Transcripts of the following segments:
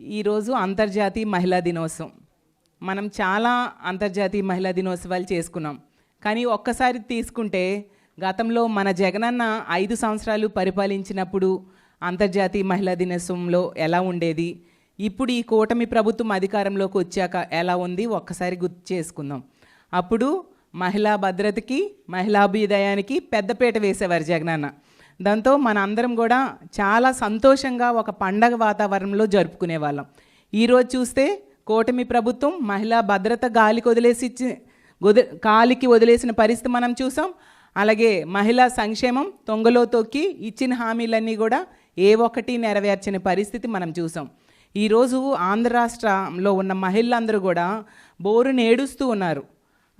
ఈరోజు అంతర్జాతీయ మహిళా దినోత్సవం. మనం చాలా అంతర్జాతీయ మహిళా దినోత్సవాలు చేసుకున్నాం. కానీ ఒక్కసారి తీసుకుంటే గతంలో మన జగనన్న ఐదు సంవత్సరాలు పరిపాలించినప్పుడు అంతర్జాతీయ మహిళా దినోత్సవంలో ఎలా ఉండేది? ఇప్పుడు ఈ కూటమి ప్రభుత్వం అధికారంలోకి వచ్చాక ఎలా ఉంది? ఒక్కసారి గుర్తు చేసుకుందాం. అప్పుడు మహిళా భద్రతకి మహిళాభ్యుదయానికి పెద్దపీట వేసేవారు జగనన్న. దాంతో మన అందరం కూడా చాలా సంతోషంగా ఒక పండగ వాతావరణంలో జరుపుకునే వాళ్ళం ఈరోజు చూస్తే కూటమి ప్రభుత్వం మహిళా భద్రత గాలికి వదిలేసి ఇచ్చి కాలికి వదిలేసిన పరిస్థితి మనం చూసాం. అలాగే మహిళా సంక్షేమం తొంగలో తొక్కి ఇచ్చిన హామీలన్నీ కూడా ఏ ఒక్కటి నెరవేర్చిన పరిస్థితి మనం చూసాం. ఈరోజు ఆంధ్ర రాష్ట్రంలో ఉన్న మహిళలందరూ కూడా బోరుని ఏడుస్తూ ఉన్నారు.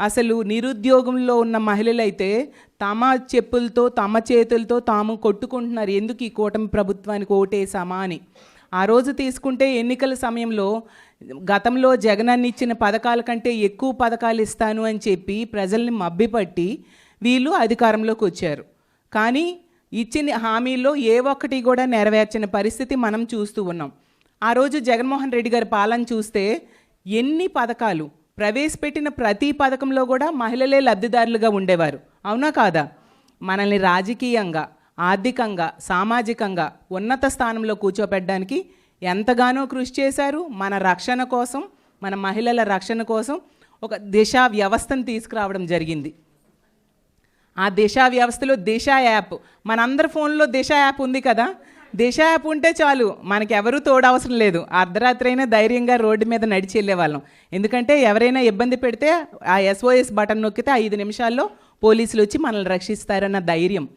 అసలు నిరుద్యోగంలో ఉన్న మహిళలైతే తమ చెప్పులతో తమ చేతులతో తాము కొట్టుకుంటున్నారు. ఎందుకు ఈ కూటమి ప్రభుత్వానికి ఓటేసామా అని. ఆ రోజు తీసుకుంటే ఎన్నికల సమయంలో గతంలో జగనన్న ఇచ్చిన పథకాల కంటే ఎక్కువ పథకాలు ఇస్తాను అని చెప్పి ప్రజల్ని మబ్బిపట్టి వీళ్ళు అధికారంలోకి వచ్చారు. కానీ ఇచ్చిన హామీల్లో ఏ ఒక్కటి కూడా నెరవేర్చిన పరిస్థితి మనం చూస్తూ ఉన్నాం. ఆ రోజు జగన్మోహన్ రెడ్డి గారి పాలన చూస్తే ఎన్ని పథకాలు ప్రవేశపెట్టిన ప్రతి పథకంలో కూడా మహిళలే లబ్ధిదారులుగా ఉండేవారు. అవునా కాదా? మనల్ని రాజకీయంగా ఆర్థికంగా సామాజికంగా ఉన్నత స్థానంలో కూర్చోపెట్టడానికి ఎంతగానో కృషి చేశారు. మన రక్షణ కోసం మన మహిళల రక్షణ కోసం ఒక దిశా వ్యవస్థను తీసుకురావడం జరిగింది. ఆ దిశా వ్యవస్థలో దిశ యాప్ మనందరి ఫోన్లో దిశ యాప్ ఉంది కదా? దిశ యాప్ ఉంటే చాలు. మనకి ఎవరూ తోడవసరం లేదు. అర్ధరాత్రి అయినా ధైర్యంగా రోడ్డు మీద నడిచి వెళ్ళేవాళ్ళం. ఎందుకంటే ఎవరైనా ఇబ్బంది పెడితే ఆ ఎస్ఓఎస్ బటన్ నొక్కితే ఐదు నిమిషాల్లో పోలీసులు వచ్చి మనల్ని రక్షిస్తారన్న ధైర్యం.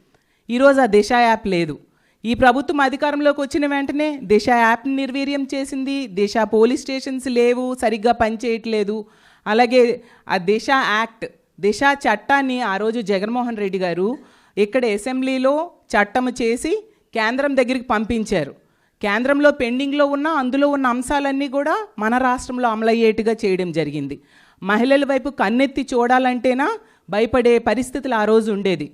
ఈరోజు ఆ దిశ యాప్ లేదు. ఈ ప్రభుత్వం అధికారంలోకి వచ్చిన వెంటనే దిశ యాప్ని నిర్వీర్యం చేసింది. దిశ పోలీస్ స్టేషన్స్ లేవు. సరిగ్గా పనిచేయట్లేదు అలాగే ఆ దిశ యాక్ట్ దిశ చట్టాన్ని ఆ రోజు జగన్మోహన్ రెడ్డి గారు ఇక్కడ అసెంబ్లీలో చట్టము చేసి కేంద్రం దగ్గరికి పంపించారు. కేంద్రంలో పెండింగ్లో ఉన్న అందులో ఉన్న అంశాలన్నీ కూడా మన రాష్ట్రంలో అమలయ్యేట్టుగా చేయడం జరిగింది. మహిళల వైపు కన్నెత్తి చూడాలంటేనా భయపడే పరిస్థితులు ఆ రోజు ఉండేది.